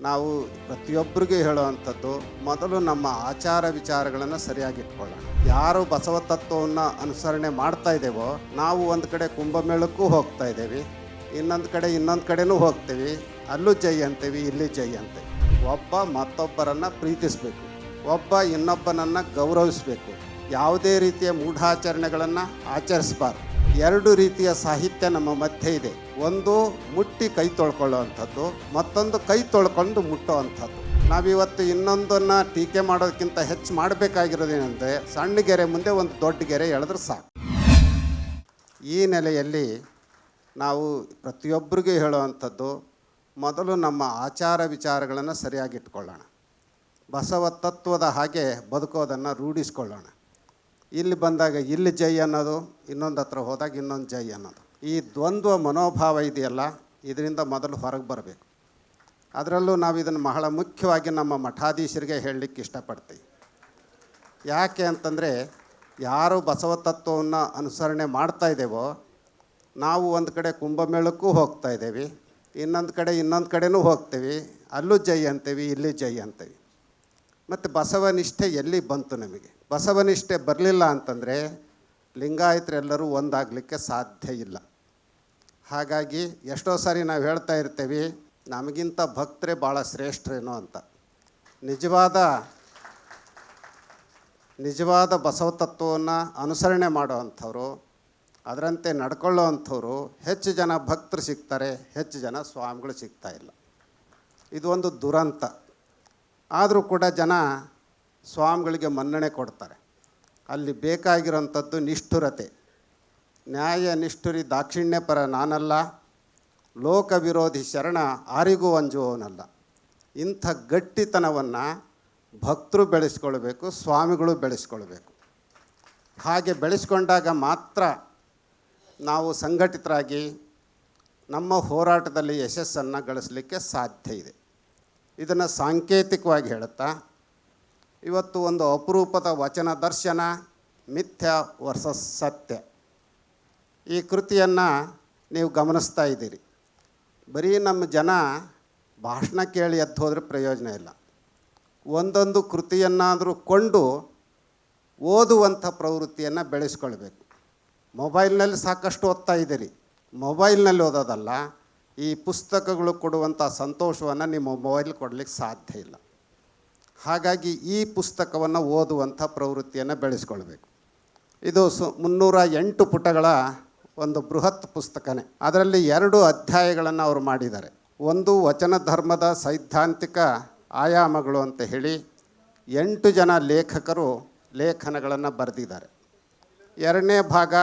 ನಾವು ಪ್ರತಿಯೊಬ್ಬರಿಗೂ ಹೇಳುವಂಥದ್ದು, ಮೊದಲು ನಮ್ಮ ಆಚಾರ ವಿಚಾರಗಳನ್ನು ಸರಿಯಾಗಿ ಇಟ್ಕೊಳ್ಳೋಣ. ಯಾರು ಬಸವ ತತ್ವವನ್ನು ಅನುಸರಣೆ ಮಾಡ್ತಾ ಇದ್ದೇವೋ, ನಾವು ಒಂದು ಕಡೆ ಕುಂಭಮೇಳಕ್ಕೂ ಹೋಗ್ತಾ ಇದ್ದೇವೆ, ಇನ್ನೊಂದು ಕಡೆ ಇನ್ನೊಂದು ಕಡೆನೂ ಹೋಗ್ತೀವಿ. ಅಲ್ಲೂ ಜೈ ಅಂತೀವಿ, ಇಲ್ಲಿ ಜೈ ಅಂತೀವಿ. ಒಬ್ಬ ಮತ್ತೊಬ್ಬರನ್ನು ಪ್ರೀತಿಸಬೇಕು. ಒಬ್ಬ ಇನ್ನೊಬ್ಬನನ್ನು ಗೌರವಿಸಬೇಕು. ಯಾವುದೇ ರೀತಿಯ ಮೂಢಾಚರಣೆಗಳನ್ನು ಆಚರಿಸಬಾರ್ದು. ಎರಡು ರೀತಿಯ ಸಾಹಿತ್ಯ ನಮ್ಮ ಮಧ್ಯೆ ಇದೆ. ಒಂದು ಮುಟ್ಟಿ ಕೈ ತೊಳ್ಕೊಳ್ಳುವಂಥದ್ದು, ಮತ್ತೊಂದು ಕೈ ತೊಳ್ಕೊಂಡು ಮುಟ್ಟುವಂಥದ್ದು. ನಾವಿವತ್ತು ಇನ್ನೊಂದನ್ನು ಟೀಕೆ ಮಾಡೋದಕ್ಕಿಂತ ಹೆಚ್ಚು ಮಾಡಬೇಕಾಗಿರೋದೇನೆಂದರೆ, ಸಣ್ಣ ಗೆರೆ ಮುಂದೆ ಒಂದು ದೊಡ್ಡ ಗೆರೆ ಎಳೆದ್ರೆ ಸಾಕು. ಈ ನೆಲೆಯಲ್ಲಿ ನಾವು ಪ್ರತಿಯೊಬ್ಬರಿಗೂ ಹೇಳುವಂಥದ್ದು, ಮೊದಲು ನಮ್ಮ ಆಚಾರ ವಿಚಾರಗಳನ್ನು ಸರಿಯಾಗಿ ಇಟ್ಕೊಳ್ಳೋಣ. ಬಸವ ತತ್ವದ ಹಾಗೆ ಬದುಕೋದನ್ನು ರೂಢಿಸ್ಕೊಳ್ಳೋಣ. ಇಲ್ಲಿ ಬಂದಾಗ ಇಲ್ಲಿ ಜೈ ಅನ್ನೋದು, ಇನ್ನೊಂದು ಹತ್ರ ಹೋದಾಗ ಇನ್ನೊಂದು ಜೈ ಅನ್ನೋದು. ಈ ದ್ವಂದ್ವ ಮನೋಭಾವ ಇದೆಯಲ್ಲ, ಇದರಿಂದ ಮೊದಲು ಹೊರಗೆ ಬರಬೇಕು. ಅದರಲ್ಲೂ ನಾವು ಇದನ್ನು ಬಹಳ ಮುಖ್ಯವಾಗಿ ನಮ್ಮ ಮಠಾಧೀಶರಿಗೆ ಹೇಳಲಿಕ್ಕೆ ಇಷ್ಟಪಡ್ತೀವಿ. ಯಾಕೆ ಅಂತಂದರೆ, ಯಾರು ಬಸವ ತತ್ವವನ್ನು ಅನುಸರಣೆ ಮಾಡ್ತಾ ಇದ್ದೇವೋ, ನಾವು ಒಂದು ಕಡೆ ಕುಂಭಮೇಳಕ್ಕೂ ಹೋಗ್ತಾ ಇದ್ದೇವೆ, ಇನ್ನೊಂದು ಕಡೆ ಇನ್ನೊಂದು ಕಡೆನೂ ಹೋಗ್ತೀವಿ, ಅಲ್ಲೂ ಜೈ ಅಂತೀವಿ, ಇಲ್ಲಿ ಜೈ ಅಂತೀವಿ. ಮತ್ತು ಬಸವನಿಷ್ಠೆ ಎಲ್ಲಿ ಬಂತು ನಮಗೆ? ಬಸವನಿಷ್ಠೆ ಬರಲಿಲ್ಲ ಅಂತಂದರೆ ಲಿಂಗಾಯತರೆಲ್ಲರೂ ಒಂದಾಗಲಿಕ್ಕೆ ಸಾಧ್ಯ ಇಲ್ಲ. ಹಾಗಾಗಿ ಎಷ್ಟೋ ಸಾರಿ ನಾವು ಹೇಳ್ತಾ ಇರ್ತೀವಿ, ನಮಗಿಂತ ಭಕ್ತರೇ ಭಾಳ ಶ್ರೇಷ್ಠರೇನೋ ಅಂತ. ನಿಜವಾದ ನಿಜವಾದ ಬಸವ ತತ್ವವನ್ನು ಅನುಸರಣೆ ಮಾಡೋವಂಥವ್ರು ಅದರಂತೆ ನಡ್ಕೊಳ್ಳೋ ಅಂಥವ್ರು ಹೆಚ್ಚು ಜನ ಭಕ್ತರು ಸಿಗ್ತಾರೆ, ಹೆಚ್ಚು ಜನ ಸ್ವಾಮಿಗಳು ಸಿಗ್ತಾ ಇಲ್ಲ. ಇದು ಒಂದು ದುರಂತ. ಆದರೂ ಕೂಡ ಜನ ಸ್ವಾಮಿಗಳಿಗೆ ಮನ್ನಣೆ ಕೊಡ್ತಾರೆ. ಅಲ್ಲಿ ಬೇಕಾಗಿರೋಂಥದ್ದು ನಿಷ್ಠುರತೆ. ನ್ಯಾಯ ನಿಷ್ಠುರಿ ದಾಕ್ಷಿಣ್ಯ ಪರ ನಾನಲ್ಲ, ಲೋಕ ವಿರೋಧಿ ಶರಣ ಆರಿಗೂ ಅಂಜುವವನಲ್ಲ ಇಂಥ ಗಟ್ಟಿತನವನ್ನು ಭಕ್ತರು ಬೆಳೆಸ್ಕೊಳ್ಬೇಕು, ಸ್ವಾಮಿಗಳು ಬೆಳೆಸ್ಕೊಳ್ಬೇಕು. ಹಾಗೆ ಬೆಳೆಸ್ಕೊಂಡಾಗ ಮಾತ್ರ ನಾವು ಸಂಘಟಿತರಾಗಿ ನಮ್ಮ ಹೋರಾಟದಲ್ಲಿ ಯಶಸ್ಸನ್ನು ಗಳಿಸಲಿಕ್ಕೆ ಸಾಧ್ಯ ಇದೆ. ಇದನ್ನು ಸಾಂಕೇತಿಕವಾಗಿ ಹೇಳುತ್ತಾ ಇವತ್ತು ಒಂದು ಅಪರೂಪದ ವಚನ ದರ್ಶನ, ಮಿಥ್ಯ ವರ್ಸಸ್ ಸತ್ಯ. ಈ ಕೃತಿಯನ್ನು ನೀವು ಗಮನಿಸ್ತಾ ಇದ್ದೀರಿ. ಬರೀ ನಮ್ಮ ಜನ ಭಾಷಣ ಕೇಳಿ ಎದ್ದು ಹೋದರೆ ಪ್ರಯೋಜನ ಇಲ್ಲ. ಒಂದೊಂದು ಕೃತಿಯನ್ನಾದರೂ ಕೊಂಡು ಓದುವಂಥ ಪ್ರವೃತ್ತಿಯನ್ನು ಬೆಳೆಸ್ಕೊಳ್ಬೇಕು. ಮೊಬೈಲ್ನಲ್ಲಿ ಸಾಕಷ್ಟು ಓದ್ತಾ ಇದ್ದೀರಿ. ಮೊಬೈಲ್ನಲ್ಲಿ ಓದೋದಲ್ಲ, ಈ ಪುಸ್ತಕಗಳು ಕೊಡುವಂಥ ಸಂತೋಷವನ್ನು ನಿಮ್ಮ ಮೊಬೈಲ್ ಕೊಡಲಿಕ್ಕೆ ಸಾಧ್ಯ ಇಲ್ಲ. ಹಾಗಾಗಿ ಈ ಪುಸ್ತಕವನ್ನು ಓದುವಂಥ ಪ್ರವೃತ್ತಿಯನ್ನು ಬೆಳೆಸ್ಕೊಳ್ಬೇಕು. ಇದು ಸು ಮುನ್ನೂರ ಎಂಟು ಪುಟಗಳ ಒಂದು ಬೃಹತ್ ಪುಸ್ತಕನೇ. ಅದರಲ್ಲಿ ಎರಡು ಅಧ್ಯಾಯಗಳನ್ನು ಅವರು ಮಾಡಿದ್ದಾರೆ. ಒಂದು ವಚನ ಧರ್ಮದ ಸೈದ್ಧಾಂತಿಕ ಆಯಾಮಗಳು ಅಂತ ಹೇಳಿ ಎಂಟು ಜನ ಲೇಖಕರು ಲೇಖನಗಳನ್ನು ಬರೆದಿದ್ದಾರೆ. ಎರಡನೇ ಭಾಗ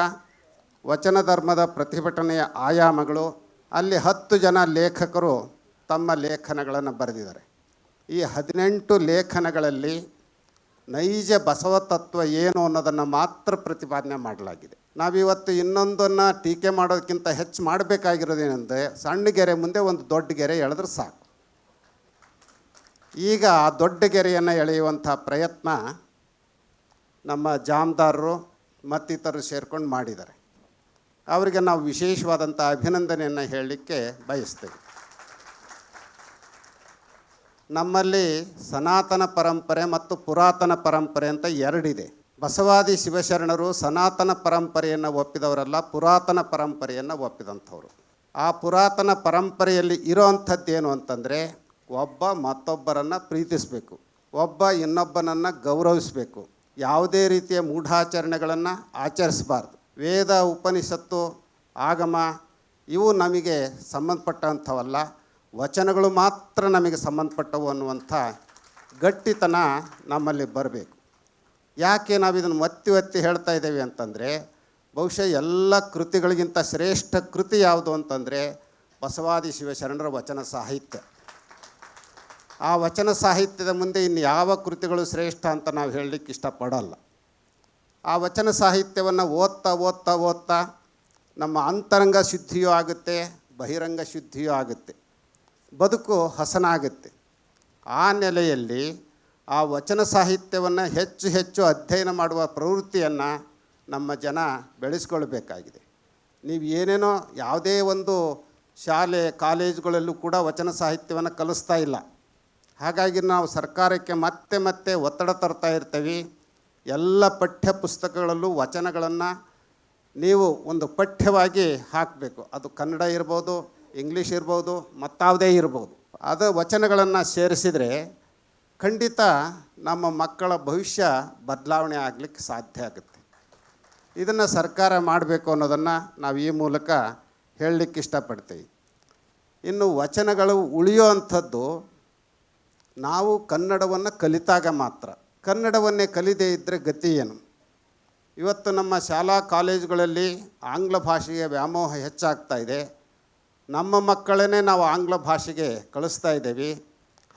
ವಚನ ಧರ್ಮದ ಪ್ರತಿಭಟನೆಯ ಆಯಾಮಗಳು. ಅಲ್ಲಿ ಹತ್ತು ಜನ ಲೇಖಕರು ತಮ್ಮ ಲೇಖನಗಳನ್ನು ಬರೆದಿದ್ದಾರೆ. ಈ ಹದಿನೆಂಟು ಲೇಖನಗಳಲ್ಲಿ ನೈಜ ಬಸವ ತತ್ವ ಏನು ಅನ್ನೋದನ್ನು ಮಾತ್ರ ಪ್ರತಿಪಾದನೆ ಮಾಡಲಾಗಿದೆ. ನಾವಿವತ್ತು ಇನ್ನೊಂದನ್ನು ಟೀಕೆ ಮಾಡೋದಕ್ಕಿಂತ ಹೆಚ್ಚು ಮಾಡಬೇಕಾಗಿರೋದೇನೆಂದರೆ ಸಣ್ಣ ಗೆರೆ ಮುಂದೆ ಒಂದು ದೊಡ್ಡ ಗೆರೆ ಎಳೆದ್ರೆ ಸಾಕು. ಈಗ ಆ ದೊಡ್ಡ ಗೆರೆಯನ್ನು ಎಳೆಯುವಂಥ ಪ್ರಯತ್ನ ನಮ್ಮ ಜಾಮದಾರರು ಮತ್ತಿತರರು ಸೇರ್ಕೊಂಡು ಮಾಡಿದ್ದಾರೆ. ಅವರಿಗೆ ನಾವು ವಿಶೇಷವಾದಂಥ ಅಭಿನಂದನೆಯನ್ನು ಹೇಳಲಿಕ್ಕೆ ಬಯಸ್ತೇವೆ. ನಮ್ಮಲ್ಲಿ ಸನಾತನ ಪರಂಪರೆ ಮತ್ತು ಪುರಾತನ ಪರಂಪರೆ ಅಂತ ಎರಡಿದೆ. ಬಸವಾದಿ ಶಿವಶರಣರು ಸನಾತನ ಪರಂಪರೆಯನ್ನು ಒಪ್ಪಿದವರಲ್ಲ, ಪುರಾತನ ಪರಂಪರೆಯನ್ನು ಒಪ್ಪಿದಂಥವ್ರು. ಆ ಪುರಾತನ ಪರಂಪರೆಯಲ್ಲಿ ಇರೋವಂಥದ್ದೇನು ಅಂತಂದರೆ, ಒಬ್ಬ ಮತ್ತೊಬ್ಬರನ್ನು ಪ್ರೀತಿಸಬೇಕು, ಒಬ್ಬ ಇನ್ನೊಬ್ಬನನ್ನು ಗೌರವಿಸಬೇಕು. ಯಾವುದೇ ರೀತಿಯ ಮೂಢಾಚರಣೆಗಳನ್ನು ಆಚರಿಸಬಾರ್ದು. ವೇದ, ಉಪನಿಷತ್ತು, ಆಗಮ, ಇವು ನಮಗೆ ಸಂಬಂಧಪಟ್ಟಂಥವಲ್ಲ. ವಚನಗಳು ಮಾತ್ರ ನಮಗೆ ಸಂಬಂಧಪಟ್ಟವು ಅನ್ನುವಂಥ ಗಟ್ಟಿತನ ನಮ್ಮಲ್ಲಿ ಬರಬೇಕು. ಯಾಕೆ ನಾವು ಇದನ್ನು ಒತ್ತಿ ಒತ್ತಿ ಹೇಳ್ತಾ ಇದ್ದೇವೆ ಅಂತಂದರೆ, ಬಹುಶಃ ಎಲ್ಲ ಕೃತಿಗಳಿಗಿಂತ ಶ್ರೇಷ್ಠ ಕೃತಿ ಯಾವುದು ಅಂತಂದರೆ, ಬಸವಾದಿ ಶಿವಶರಣರ ವಚನ ಸಾಹಿತ್ಯ. ಆ ವಚನ ಸಾಹಿತ್ಯದ ಮುಂದೆ ಇನ್ನು ಯಾವ ಕೃತಿಗಳು ಶ್ರೇಷ್ಠ ಅಂತ ನಾವು ಹೇಳಲಿಕ್ಕೆ ಇಷ್ಟಪಡಲ್ಲ. ಆ ವಚನ ಸಾಹಿತ್ಯವನ್ನು ಓದ್ತಾ ಓದ್ತಾ ಓದ್ತಾ ನಮ್ಮ ಅಂತರಂಗ ಶುದ್ಧಿಯೂ ಆಗುತ್ತೆ, ಬಹಿರಂಗ ಶುದ್ಧಿಯೂ ಆಗುತ್ತೆ. ಬದುಕು ಹಸನಾಗುತ್ತೆ. ಆ ನೆಲೆಯಲ್ಲಿ ಆ ವಚನ ಸಾಹಿತ್ಯವನ್ನು ಹೆಚ್ಚು ಹೆಚ್ಚು ಅಧ್ಯಯನ ಮಾಡುವ ಪ್ರವೃತ್ತಿಯನ್ನು ನಮ್ಮ ಜನ ಬೆಳೆಸ್ಕೊಳ್ಬೇಕಾಗಿದೆ. ನೀವು ಏನೇನೋ ಯಾವುದೇ ಒಂದು ಶಾಲೆ, ಕಾಲೇಜುಗಳಲ್ಲೂ ಕೂಡ ವಚನ ಸಾಹಿತ್ಯವನ್ನು ಕಲಿಸ್ತಾ ಇಲ್ಲ. ಹಾಗಾಗಿ ನಾವು ಸರ್ಕಾರಕ್ಕೆ ಮತ್ತೆ ಮತ್ತೆ ಒತ್ತಡ ತರ್ತಾ ಇರ್ತೀವಿ. ಎಲ್ಲ ಪಠ್ಯ ಪುಸ್ತಕಗಳಲ್ಲೂ ವಚನಗಳನ್ನು ನೀವು ಒಂದು ಪಠ್ಯವಾಗಿ ಹಾಕಬೇಕು. ಅದು ಕನ್ನಡ ಇರ್ಬೋದು ಇಂಗ್ಲೀಷ್ ಇರ್ಬೋದು ಮತ್ತಾವುದೇ ಇರ್ಬೋದು. ಅದು ವಚನಗಳನ್ನು ಸೇರಿಸಿದರೆ ಖಂಡಿತ ನಮ್ಮ ಮಕ್ಕಳ ಭವಿಷ್ಯ ಬದಲಾವಣೆ ಆಗಲಿಕ್ಕೆ ಸಾಧ್ಯ ಆಗುತ್ತೆ. ಇದನ್ನು ಸರ್ಕಾರ ಮಾಡಬೇಕು ಅನ್ನೋದನ್ನು ನಾವು ಈ ಮೂಲಕ ಹೇಳಲಿಕ್ಕೆ ಇಷ್ಟಪಡ್ತೀವಿ. ಇನ್ನು ವಚನಗಳು ಉಳಿಯೋ ಅಂಥದ್ದು ನಾವು ಕನ್ನಡವನ್ನು ಕಲಿತಾಗ ಮಾತ್ರ. ಕನ್ನಡವನ್ನೇ ಕಲಿದೇ ಇದ್ದರೆ ಗತಿ ಏನು? ಇವತ್ತು ನಮ್ಮ ಶಾಲಾ ಕಾಲೇಜುಗಳಲ್ಲಿ ಆಂಗ್ಲ ಭಾಷೆಯ ವ್ಯಾಮೋಹ ಹೆಚ್ಚಾಗ್ತಾ ಇದೆ. ನಮ್ಮ ಮಕ್ಕಳನ್ನೇ ನಾವು ಆಂಗ್ಲ ಭಾಷೆಗೆ ಕಳಿಸ್ತಾ ಇದ್ದೀವಿ.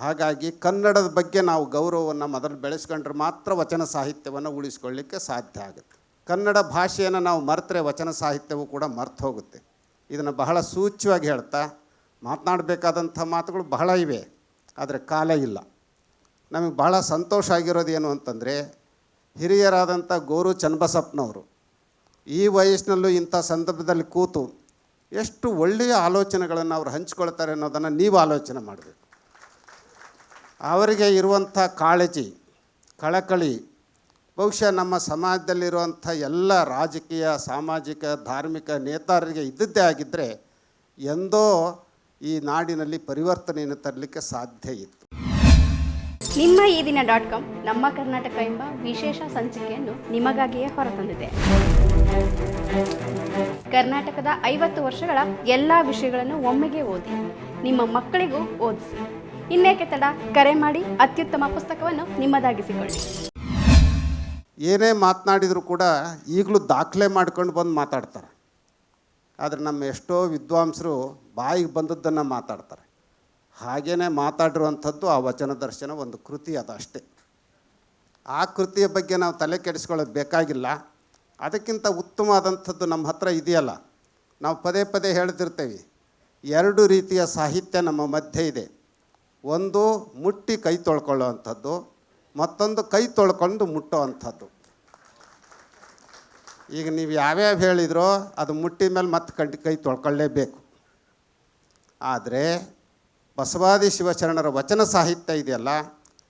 ಹಾಗಾಗಿ ಕನ್ನಡದ ಬಗ್ಗೆ ನಾವು ಗೌರವವನ್ನು ಮೊದಲು ಬೆಳೆಸ್ಕೊಂಡ್ರೆ ಮಾತ್ರ ವಚನ ಸಾಹಿತ್ಯವನ್ನು ಉಳಿಸ್ಕೊಳ್ಳಿಕ್ಕೆ ಸಾಧ್ಯ ಆಗುತ್ತೆ. ಕನ್ನಡ ಭಾಷೆಯನ್ನು ನಾವು ಮರೆತರೆ ವಚನ ಸಾಹಿತ್ಯವು ಕೂಡ ಮರ್ತು ಹೋಗುತ್ತೆ. ಇದನ್ನು ಬಹಳ ಸೂಚ್ಯವಾಗಿ ಹೇಳ್ತಾ ಮಾತನಾಡಬೇಕಾದಂಥ ಮಾತುಗಳು ಬಹಳ ಇವೆ, ಆದರೆ ಕಾಲ ಇಲ್ಲ. ನಮಗೆ ಬಹಳ ಸಂತೋಷ ಆಗಿರೋದು ಏನು ಅಂತಂದರೆ, ಹಿರಿಯರಾದಂಥ ಗೋರು ಚನ್ನಬಸಪ್ಪನವರು ಈ ವಯಸ್ಸಿನಲ್ಲೂ ಇಂಥ ಸಂದರ್ಭದಲ್ಲಿ ಕೂತು ಎಷ್ಟು ಒಳ್ಳೆಯ ಆಲೋಚನೆಗಳನ್ನು ಅವರು ಹಂಚ್ಕೊಳ್ತಾರೆ ಅನ್ನೋದನ್ನು ನೀವು ಆಲೋಚನೆ ಮಾಡಬೇಕು. ಅವರಿಗೆ ಇರುವಂಥ ಕಾಳಜಿ, ಕಳಕಳಿ, ಬಹುಶಃ ನಮ್ಮ ಸಮಾಜದಲ್ಲಿರುವಂಥ ಎಲ್ಲ ರಾಜಕೀಯ, ಸಾಮಾಜಿಕ, ಧಾರ್ಮಿಕ ನೇತಾರರಿಗೆ ಇದ್ದದ್ದೇ ಆಗಿದ್ದರೆ ಎಂದೋ ಈ ನಾಡಿನಲ್ಲಿ ಪರಿವರ್ತನೆಯನ್ನು ತರಲಿಕ್ಕೆ ಸಾಧ್ಯ ಇತ್ತು. ನಿಮ್ಮ ಈ ದಿನ ಡಾಟ್ ಕಾಮ್, ನಮ್ಮ ಕರ್ನಾಟಕ ಎಂಬ ವಿಶೇಷ ಸಂಚಿಕೆಯನ್ನು ನಿಮಗಾಗಿಯೇ ಹೊರತಂದಿದೆ. ಕರ್ನಾಟಕದ ಐವತ್ತು ವರ್ಷಗಳ ಎಲ್ಲ ವಿಷಯಗಳನ್ನು ಒಮ್ಮೆಗೆ ಓದಿ, ನಿಮ್ಮ ಮಕ್ಕಳಿಗೂ ಓದಿಸಿ. ಇನ್ನೇಕೆ ತಡ? ಕರೆ ಮಾಡಿ ಅತ್ಯುತ್ತಮ ಪುಸ್ತಕವನ್ನು ನಿಮ್ಮದಾಗಿಸಿಕೊಳ್ಳಿ. ಏನೇ ಮಾತನಾಡಿದರೂ ಕೂಡ ಈಗಲೂ ದಾಖಲೆ ಮಾಡ್ಕೊಂಡು ಬಂದು ಮಾತಾಡ್ತಾರೆ. ಆದರೆ ನಮ್ಮ ಎಷ್ಟೋ ವಿದ್ವಾಂಸರು ಬಾಯಿಗೆ ಬಂದದ್ದನ್ನು ಮಾತಾಡ್ತಾರೆ. ಹಾಗೇ ಮಾತಾಡಿರುವಂಥದ್ದು ಆ ವಚನ ದರ್ಶನ ಒಂದು ಕೃತಿ ಅದು ಅಷ್ಟೇ. ಆ ಕೃತಿಯ ಬಗ್ಗೆ ನಾವು ತಲೆ ಕೆಡಿಸ್ಕೊಳ್ಳೋದು ಬೇಕಾಗಿಲ್ಲ. ಅದಕ್ಕಿಂತ ಉತ್ತಮವಾದಂಥದ್ದು ನಮ್ಮ ಹತ್ರ ಇದೆಯಲ್ಲ. ನಾವು ಪದೇ ಪದೇ ಹೇಳ್ತಿರ್ತೇವೆ, ಎರಡು ರೀತಿಯ ಸಾಹಿತ್ಯ ನಮ್ಮ ಮಧ್ಯೆ ಇದೆ. ಒಂದು ಮುಟ್ಟಿ ಕೈ ತೊಳ್ಕೊಳ್ಳೋವಂಥದ್ದು, ಮತ್ತೊಂದು ಕೈ ತೊಳ್ಕೊಂಡು ಮುಟ್ಟೋ ಅಂಥದ್ದು ಈಗ ನೀವು ಯಾವ್ಯಾವ ಹೇಳಿದ್ರೋ ಅದು ಮುಟ್ಟಿದ ಮೇಲೆ ಮತ್ತೆ ಕಂಡು ಕೈ ತೊಳ್ಕೊಳ್ಳೇಬೇಕು. ಆದರೆ ಬಸವಾದಿ ಶಿವಶರಣರ ವಚನ ಸಾಹಿತ್ಯ ಇದೆಯಲ್ಲ,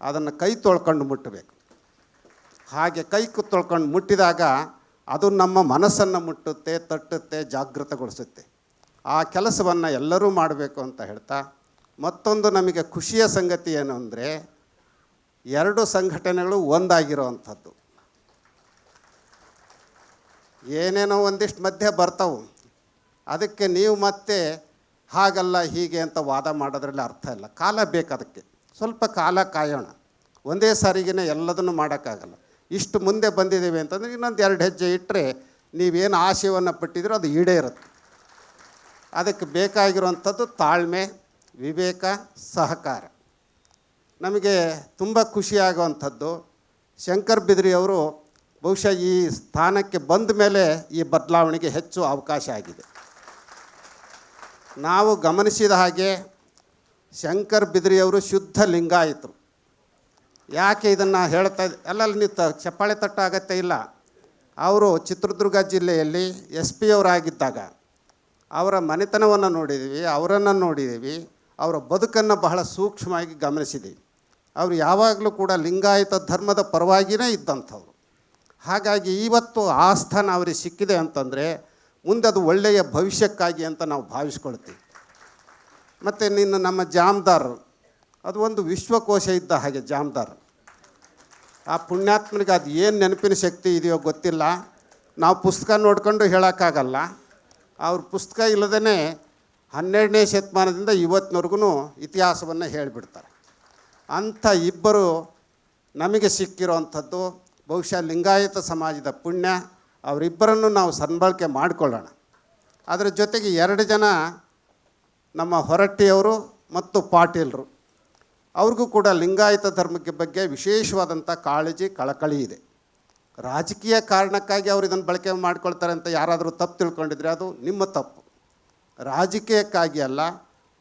ಅದನ್ನು ಕೈ ತೊಳ್ಕೊಂಡು ಮುಟ್ಟಬೇಕು. ಹಾಗೆ ಕೈ ಕುತ್ತೊಳ್ಕೊಂಡು ಮುಟ್ಟಿದಾಗ ಅದು ನಮ್ಮ ಮನಸ್ಸನ್ನು ಮುಟ್ಟುತ್ತೆ, ತಟ್ಟುತ್ತೆ, ಜಾಗೃತಗೊಳಿಸುತ್ತೆ. ಆ ಕೆಲಸವನ್ನು ಎಲ್ಲರೂ ಮಾಡಬೇಕು ಅಂತ ಹೇಳ್ತಾ, ಮತ್ತೊಂದು ನಮಗೆ ಖುಷಿಯ ಸಂಗತಿ ಏನು ಅಂದರೆ, ಎರಡು ಸಂಘಟನೆಗಳು ಒಂದಾಗಿರೋವಂಥದ್ದು ಏನೇನೋ ಒಂದಿಷ್ಟು ಮಧ್ಯೆ ಬರ್ತಾವೆ. ಅದಕ್ಕೆ ನೀವು ಮತ್ತೆ ಹಾಗಲ್ಲ, ಹೀಗೆ ಅಂತ ವಾದ ಮಾಡೋದ್ರಲ್ಲಿ ಅರ್ಥ ಇಲ್ಲ. ಕಾಲ ಬೇಕು ಅದಕ್ಕೆ. ಸ್ವಲ್ಪ ಕಾಲ ಕಾಯೋಣ. ಒಂದೇ ಸಾರಿಗೆನೇ ಎಲ್ಲದನ್ನು ಮಾಡೋಕ್ಕಾಗಲ್ಲ. ಇಷ್ಟು ಮುಂದೆ ಬಂದಿದ್ದೀವಿ ಅಂತಂದರೆ ಇನ್ನೊಂದು ಎರಡು ಹೆಜ್ಜೆ ಇಟ್ಟರೆ ನೀವೇನು ಆಶಯವನ್ನು ಪಟ್ಟಿದ್ರು ಅದು ಈಡೇರುತ್ತೆ ಅದಕ್ಕೆ ಬೇಕಾಗಿರುವಂಥದ್ದು ತಾಳ್ಮೆ, ವಿವೇಕ, ಸಹಕಾರ. ನಮಗೆ ತುಂಬ ಖುಷಿಯಾಗುವಂಥದ್ದು ಶಂಕರ್ ಬಿದ್ರಿ ಅವರು ಬಹುಶಃ ಈ ಸ್ಥಾನಕ್ಕೆ ಬಂದ ಮೇಲೆ ಈ ಬದಲಾವಣೆಗೆ ಹೆಚ್ಚು ಅವಕಾಶ ಆಗಿದೆ. ನಾವು ಗಮನಿಸಿದ ಹಾಗೆ ಶಂಕರ್ ಬಿದ್ರಿಯವರು ಶುದ್ಧ ಲಿಂಗಾಯಿತರು. ಯಾಕೆ ಇದನ್ನು ಹೇಳ್ತಾ ಅಲ್ಲಲ್ಲಿ ನೀವು ತ ಚಪ್ಪಾಳೆ ತಟ್ಟ ಅಗತ್ಯ ಇಲ್ಲ. ಅವರು ಚಿತ್ರದುರ್ಗ ಜಿಲ್ಲೆಯಲ್ಲಿ ಎಸ್ ಪಿ ಅವರಾಗಿದ್ದಾಗ ಅವರ ಮನೆತನವನ್ನು ನೋಡಿದ್ದೀವಿ ಅವರನ್ನು ನೋಡಿದ್ದೀವಿ ಅವರ ಬದುಕನ್ನು ಬಹಳ ಸೂಕ್ಷ್ಮವಾಗಿ ಗಮನಿಸಿದ್ದೀವಿ ಅವರು ಯಾವಾಗಲೂ ಕೂಡ ಲಿಂಗಾಯತ ಧರ್ಮದ ಪರವಾಗಿಯೇ ಇದ್ದಂಥವ್ರು. ಹಾಗಾಗಿ ಇವತ್ತು ಆ ಸ್ಥಾನ ಅವರಿಗೆ ಸಿಕ್ಕಿದೆ ಅಂತಂದರೆ ಮುಂದೆ ಅದು ಒಳ್ಳೆಯ ಭವಿಷ್ಯಕ್ಕಾಗಿ ಅಂತ ನಾವು ಭಾವಿಸ್ಕೊಳ್ತೀವಿ. ಮತ್ತು ನಿನ್ನ ನಮ್ಮ ಜಾಮ್ದಾರ್ ಅದು ಒಂದು ವಿಶ್ವಕೋಶ ಇದ್ದ ಹಾಗೆ ಜಾಮ್ದಾರ್. ಆ ಪುಣ್ಯಾತ್ಮನಿಗೆ ಅದು ಏನು ನೆನಪಿನ ಶಕ್ತಿ ಇದೆಯೋ ಗೊತ್ತಿಲ್ಲ. ನಾವು ಪುಸ್ತಕ ನೋಡ್ಕೊಂಡು ಹೇಳೋಕ್ಕಾಗಲ್ಲ. ಅವ್ರ ಪುಸ್ತಕ ಇಲ್ಲದೇ ಹನ್ನೆರಡನೇ ಶತಮಾನದಿಂದ ಇವತ್ತಿನವರೆಗೂ ಇತಿಹಾಸವನ್ನು ಹೇಳಿಬಿಡ್ತಾರೆ. ಅಂಥ ಇಬ್ಬರು ನಮಗೆ ಸಿಕ್ಕಿರೋವಂಥದ್ದು ಬಹುಶಃ ಲಿಂಗಾಯತ ಸಮಾಜದ ಪುಣ್ಯ, ಅವರಿಬ್ಬರನ್ನು ನಾವು ಸನ್ಬಳಕೆ ಮಾಡಿಕೊಳ್ಳೋಣ. ಅದರ ಜೊತೆಗೆ ಎರಡು ಜನ ನಮ್ಮ ಹೊರಟ್ಟಿಯವರು ಮತ್ತು ಪಾಟೀಲರು. ಅವ್ರಿಗೂ ಕೂಡ ಲಿಂಗಾಯತ ಧರ್ಮಕ್ಕೆ ಬಗ್ಗೆ ವಿಶೇಷವಾದಂಥ ಕಾಳಜಿ, ಕಳಕಳಿ ಇದೆ. ರಾಜಕೀಯ ಕಾರಣಕ್ಕಾಗಿ ಅವರು ಇದನ್ನು ಬಳಕೆ ಮಾಡ್ಕೊಳ್ತಾರೆ ಅಂತ ಯಾರಾದರೂ ತಪ್ಪು ತಿಳ್ಕೊಂಡಿದ್ರೆ ಅದು ನಿಮ್ಮ ತಪ್ಪು. ರಾಜಕೀಯಕ್ಕಾಗಿ ಅಲ್ಲ,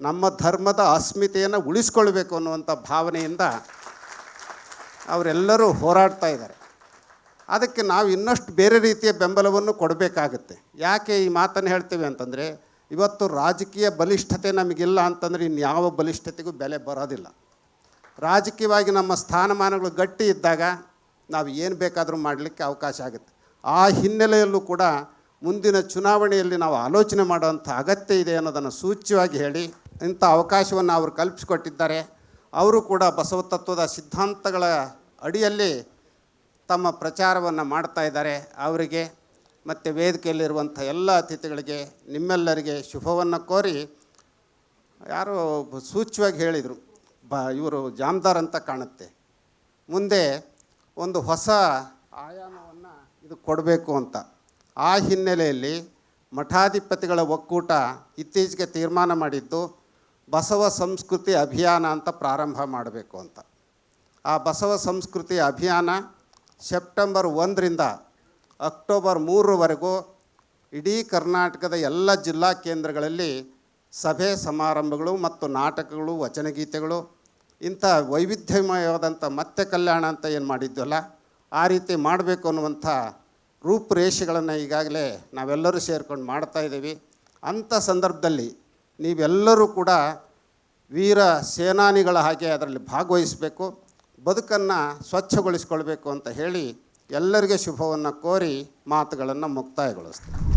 ನಮ್ಮ ಧರ್ಮದ ಅಸ್ಮಿತೆಯನ್ನು ಉಳಿಸ್ಕೊಳ್ಬೇಕು ಅನ್ನುವಂಥ ಭಾವನೆಯಿಂದ ಅವರೆಲ್ಲರೂ ಹೋರಾಡ್ತಾ ಇದ್ದಾರೆ. ಅದಕ್ಕೆ ನಾವು ಇನ್ನಷ್ಟು ಬೇರೆ ರೀತಿಯ ಬೆಂಬಲವನ್ನು ಕೊಡಬೇಕಾಗುತ್ತೆ. ಯಾಕೆ ಈ ಮಾತನ್ನು ಹೇಳ್ತೇವೆ ಅಂತಂದರೆ, ಇವತ್ತು ರಾಜಕೀಯ ಬಲಿಷ್ಠತೆ ನಮಗಿಲ್ಲ ಅಂತಂದರೆ ಇನ್ಯಾವ ಬಲಿಷ್ಠತೆಗೂ ಬೆಲೆ ಬರೋದಿಲ್ಲ. ರಾಜಕೀಯವಾಗಿ ನಮ್ಮ ಸ್ಥಾನಮಾನಗಳು ಗಟ್ಟಿ ಇದ್ದಾಗ ನಾವು ಏನು ಬೇಕಾದರೂ ಮಾಡಲಿಕ್ಕೆ ಅವಕಾಶ ಆಗುತ್ತೆ. ಆ ಹಿನ್ನೆಲೆಯಲ್ಲೂ ಕೂಡ ಮುಂದಿನ ಚುನಾವಣೆಯಲ್ಲಿ ನಾವು ಆಲೋಚನೆ ಮಾಡುವಂಥ ಅಗತ್ಯ ಇದೆ ಅನ್ನೋದನ್ನು ಸೂಚ್ಯವಾಗಿ ಹೇಳಿ ಇಂಥ ಅವಕಾಶವನ್ನು ಅವರು ಕಲ್ಪಿಸಿಕೊಟ್ಟಿದ್ದಾರೆ. ಅವರು ಕೂಡ ಬಸವ ತತ್ವದ ಸಿದ್ಧಾಂತಗಳ ಅಡಿಯಲ್ಲಿ ತಮ್ಮ ಪ್ರಚಾರವನ್ನು ಮಾಡ್ತಾ ಇದ್ದಾರೆ. ಅವರಿಗೆ ಮತ್ತು ವೇದಿಕೆಯಲ್ಲಿರುವಂಥ ಎಲ್ಲ ಅತಿಥಿಗಳಿಗೆ ನಿಮ್ಮೆಲ್ಲರಿಗೆ ಶುಭವನ್ನು ಕೋರಿ ಯಾರೋ ಸೂಚ್ಯವಾಗಿ ಹೇಳಿದರು. ಬ, ಇವರು ಜಾಮ್ದಾರ್ ಅಂತ ಕಾಣುತ್ತೆ. ಮುಂದೆ ಒಂದು ಹೊಸ ಆಯಾಮವನ್ನು ಇದು ಕೊಡಬೇಕು ಅಂತ. ಆ ಹಿನ್ನೆಲೆಯಲ್ಲಿ ಮಠಾಧಿಪತಿಗಳ ಒಕ್ಕೂಟ ಇತ್ತೀಚೆಗೆ ತೀರ್ಮಾನ ಮಾಡಿದ್ದು ಬಸವ ಸಂಸ್ಕೃತಿ ಅಭಿಯಾನ ಅಂತ ಪ್ರಾರಂಭ ಮಾಡಬೇಕು ಅಂತ. ಆ ಬಸವ ಸಂಸ್ಕೃತಿ ಅಭಿಯಾನ ಸೆಪ್ಟೆಂಬರ್ ಒಂದರಿಂದ ಅಕ್ಟೋಬರ್ ಮೂರರವರೆಗೂ ಇಡೀ ಕರ್ನಾಟಕದ ಎಲ್ಲ ಜಿಲ್ಲಾ ಕೇಂದ್ರಗಳಲ್ಲಿ ಸಭೆ ಸಮಾರಂಭಗಳು ಮತ್ತು ನಾಟಕಗಳು, ವಚನಗೀತೆಗಳು ಇಂಥ ವೈವಿಧ್ಯಮಯವಾದಂಥ ಮತ್ತೆ ಕಲ್ಯಾಣ ಅಂತ ಏನು ಮಾಡಿದ್ವಲ್ಲ, ಆ ರೀತಿ ಮಾಡಬೇಕು ಅನ್ನುವಂಥ ರೂಪುರೇಷೆಗಳನ್ನು ಈಗಾಗಲೇ ನಾವೆಲ್ಲರೂ ಸೇರ್ಕೊಂಡು ಮಾಡ್ತಾ ಇದ್ದೀವಿ. ಅಂಥ ಸಂದರ್ಭದಲ್ಲಿ ನೀವೆಲ್ಲರೂ ಕೂಡ ವೀರ ಸೇನಾನಿಗಳ ಹಾಗೆ ಅದರಲ್ಲಿ ಭಾಗವಹಿಸಬೇಕು, ಬದುಕನ್ನು ಸ್ವಚ್ಛಗೊಳಿಸ್ಕೊಳ್ಬೇಕು ಅಂತ ಹೇಳಿ ಎಲ್ಲರಿಗೆ ಶುಭವನ್ನು ಕೋರಿ ಮಾತುಗಳನ್ನು ಮುಕ್ತಾಯಗೊಳಿಸ್ತೀನಿ.